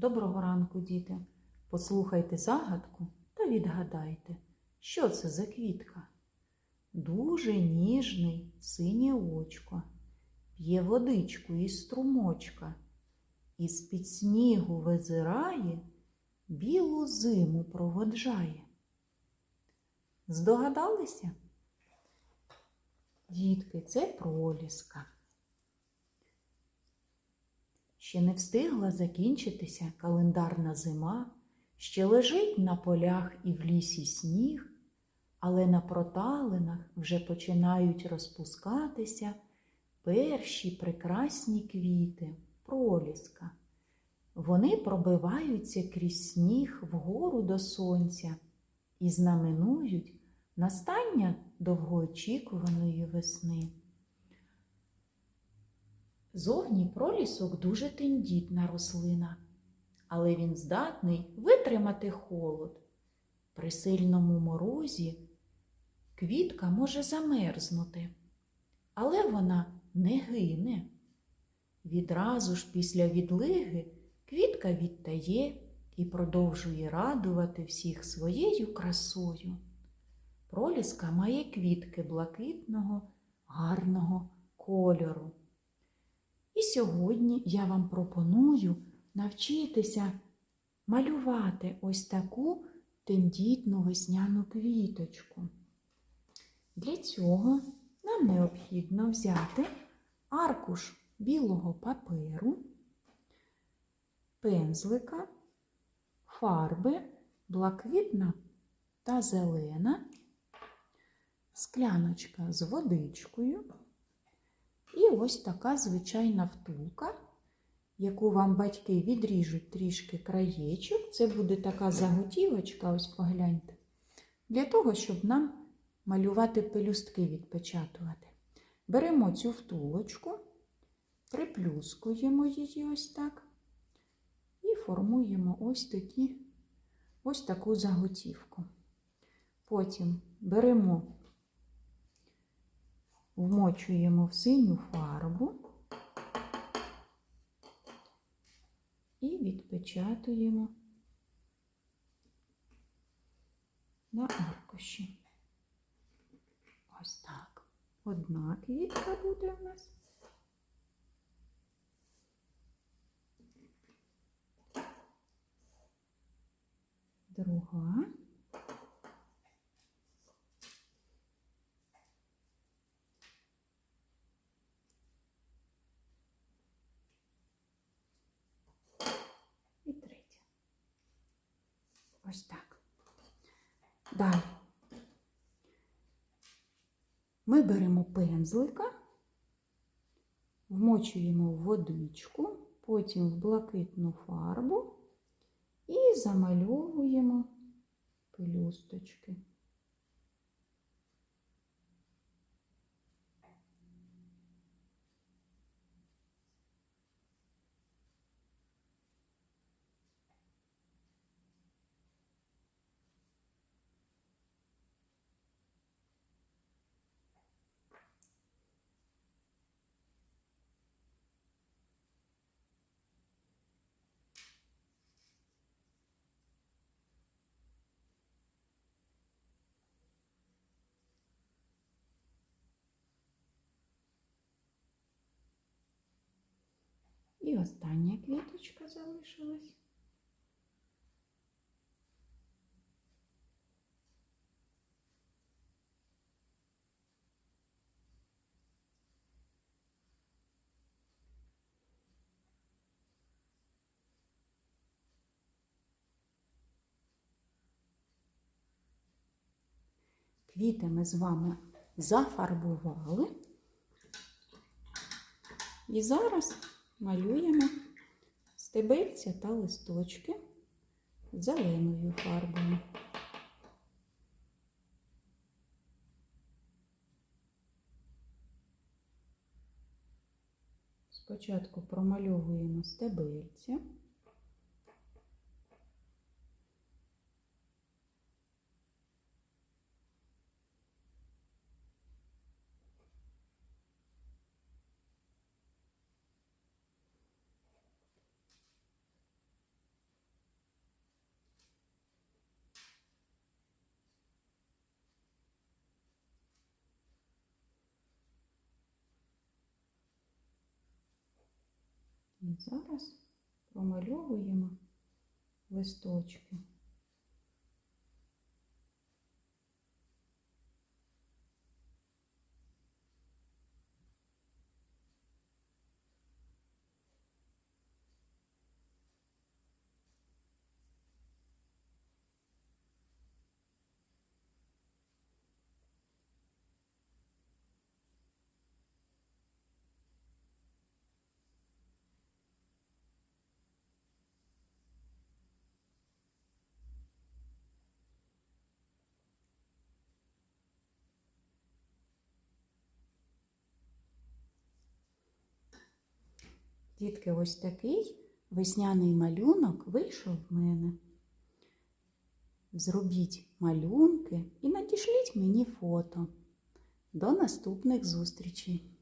Доброго ранку, діти. Послухайте загадку та відгадайте, що це за квітка. Дуже ніжний синє очко, п'є водичку із струмочка, із під снігу визирає, білу зиму проводжає. Здогадалися? Дітки, це проліска. Ще не встигла закінчитися календарна зима, ще лежить на полях і в лісі сніг, але на проталинах вже починають розпускатися перші прекрасні квіти, проліска. Вони пробиваються крізь сніг вгору до сонця і знаменують настання довгоочікуваної весни. Зовні пролісок дуже тендітна рослина, але він здатний витримати холод. При сильному морозі квітка може замерзнути, але вона не гине. Відразу ж після відлиги квітка відтає і продовжує радувати всіх своєю красою. Проліска має квітки блакитного, гарного кольору. І сьогодні я вам пропоную навчитися малювати ось таку тендітну весняну квіточку. Для цього нам необхідно взяти аркуш білого паперу, пензлика, фарби блакитна та зелена, скляночка з водичкою. І ось така звичайна втулка, яку вам батьки відріжуть трішки краєчок. Це буде така заготівочка, ось погляньте, для того, щоб нам малювати пелюстки відпечатувати. Беремо цю втулочку, приплюскуємо її ось так і формуємо ось, такі, ось таку заготівку. Потім беремо вмочуємо в синю фарбу і відпечатуємо на аркуші. Ось так. Одна квітка буде в нас. Друга. і третя. Ось так. Далі ми беремо пензлика, вмочуємо в водичку, потім в блакитну фарбу і замальовуємо пелюсточки. І остання квіточка залишилась. Квіти ми з вами зафарбували. І зараз малюємо стебельця та листочки зеленою фарбою. Спочатку промальовуємо стебельця. І зараз промальовуємо листочки. Дітки, ось такий весняний малюнок вийшов в мене. Зробіть малюнки і надішліть мені фото. До наступних зустрічей!